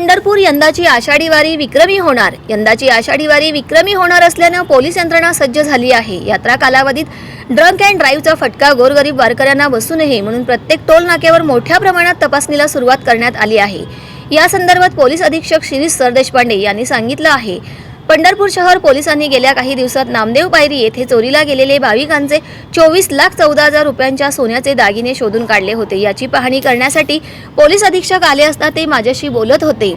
पंढरपूर यंदाची आषाढी वारी विक्रमी होणार. यंदाची आषाढी वारी विक्रमी होणार असल्यानं पोलीस यंत्रणा सज्ज झाली आहे. यात्रा कालावधीत ड्रंक अँड ड्राईव्हचा फटका गोरगरीब वारकऱ्यांना बसू नये म्हणून प्रत्येक टोल नाक्यावर मोठ्या प्रमाणात तपासणीला सुरुवात करण्यात आली आहे. या संदर्भात पोलीस अधीक्षक शिरीष सरदेशपांडे यांनी सांगितलं आहे. पंढरपूर शहर पोलिसांनी गेल्या काही दिवसात नामदेव पायरी येथे चोरीला गेलेले भाविकांचे चोवीस लाख चौदा हजार रुपयांच्या सोन्याचे दागिने शोधून काढले होते. याची पाहणी करण्यासाठी पोलीस अधीक्षक आले असता ते माझ्याशी बोलत होते.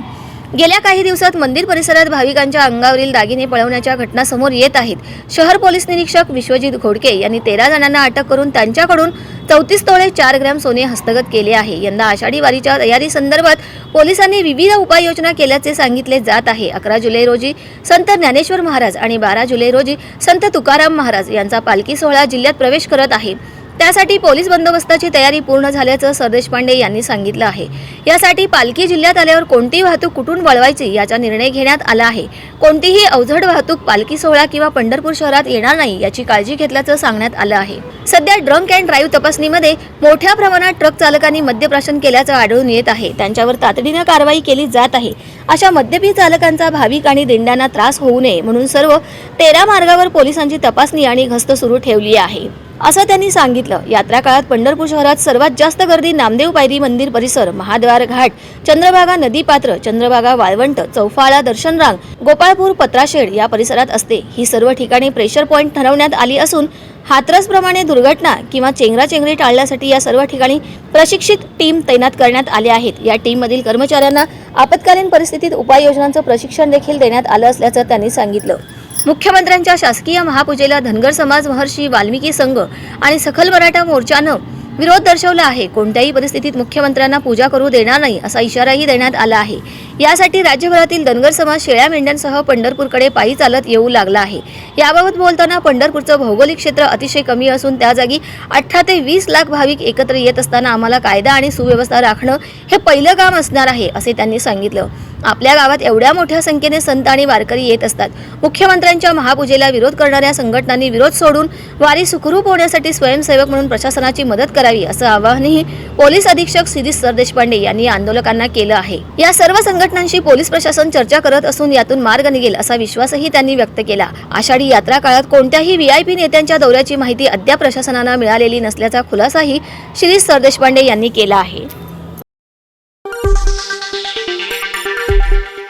गेल्या काही दिवसात मंदिर परिसरात भाविकांच्या अंगावरील दागिने पळवण्याच्या घटना समोर येत आहेत. शहर पोलीस निरीक्षक विश्वजित घोडके यांनी तेरा जणांना अटक करून त्यांच्याकडून चौतीस तोळे चार ग्रॅम सोने हस्तगत केले आहे. यंदा आषाढी वारीच्या तयारी संदर्भात पोलिसांनी विविध उपाययोजना केल्याचे सांगितले जात आहे. अकरा जुलै रोजी संत ज्ञानेश्वर महाराज आणि बारा जुलै रोजी संत तुकाराम महाराज यांचा पालखी सोहळा जिल्ह्यात प्रवेश करत आहे. त्यासाठी पोलीस बंदोबस्ताची तयारी पूर्ण झाल्याचं सरदेश पांडे यांनी सांगितलं आहे. यासाठी पालखी जिल्ह्यात आल्यावर कोणती वाहतूक कुठून वळवायची याचा निर्णय घेण्यात आला आहे. कोणतीही अवजड वाहतूक पालखी सोहळा किंवा पंढरपूर शहरात येणार नाही याची काळजी घेतल्याचं सांगण्यात आलं आहे. सध्या ड्रंक अँड ड्राईव्ह तपासणीमध्ये मोठ्या प्रमाणात ट्रक चालकांनी मद्यप्राशन केल्याचं आढळून येत आहे. त्यांच्यावर तातडीनं कारवाई केली जात आहे. अशा मद्यपी चालकांचा भाविक आणि दिंड्यांना त्रास होऊ नये म्हणून सर्व तेरा मार्गावर पोलिसांची तपासणी आणि गस्त सुरू ठेवली आहे. असं त्यांनी सांगितलं. यात्रा काळात पंढरपूर शहरात सर्वात जास्त गर्दी नामदेव पायरी मंदिर परिसर महाद्वार घाट चंद्रभागा नदी पात्र चंद्रभागा वाळवंट चौफाळा दर्शनरांग गोपाळपूर पत्राशेड या परिसरात असते. ही सर्व ठिकाणी प्रेशर पॉईंट ठरवण्यात आली असून हातरसप्रमाणे दुर्घटना किंवा चेंगराचेंगरी टाळण्यासाठी या सर्व ठिकाणी प्रशिक्षित टीम तैनात करण्यात आल्या आहेत. या टीममधील कर्मचाऱ्यांना आपत्कालीन परिस्थितीत उपाययोजनांचं प्रशिक्षण देखील देण्यात आलं असल्याचं त्यांनी सांगितलं. मुख्यमंत्र्यांच्या शासकीय महापूजेला धनगर समाज महर्षी वाल्मिकी संघ आणि सखल मराठा मोर्चानं विरोध दर्शवला आहे. कोणत्याही परिस्थितीत मुख्यमंत्र्यांना पूजा करू देणार नाही असा इशाराही देण्यात आला आहे. यासाठी राज्यभरातील धनगर समाज शेळ्या मेंढ्यांसह पंढरपूरकडे पायी चालत येऊ लागला आहे. याबाबत बोलताना पंढरपूरचं भौगोलिक क्षेत्र अतिशय कमी असून त्या जागी अठरा ते वीस लाख भाविक एकत्र येत असताना आम्हाला कायदा आणि सुव्यवस्था राखणं हे पहिलं काम असणार आहे असे त्यांनी सांगितलं. आपल्या गावात एवढ्या मोठ्या संख्येने संत आणि वारकरी येत असतात. मुख्यमंत्र्यांच्या महापूजेला विरोध करणाऱ्या संघटनांनी विरोध सोडून वारी सुखरूप होण्यासाठी स्वयंसेवक म्हणून प्रशासनाची मदत करावी असं आवाहनही पोलीस अधीक्षक सिरीष सरदेशपांडे यांनी आंदोलकांना केलं आहे. या सर्व संघटनांशी पोलीस प्रशासन चर्चा करत असून यातून मार्ग निघेल असा विश्वासही त्यांनी व्यक्त केला. आषाढी यात्रा काळात कोणत्याही व्हीआयपी नेत्यांच्या दौऱ्याची माहिती अद्याप प्रशासनाला मिळालेली नसल्याचा खुलासाही शिरीष सरदेशपांडे यांनी केला आहे.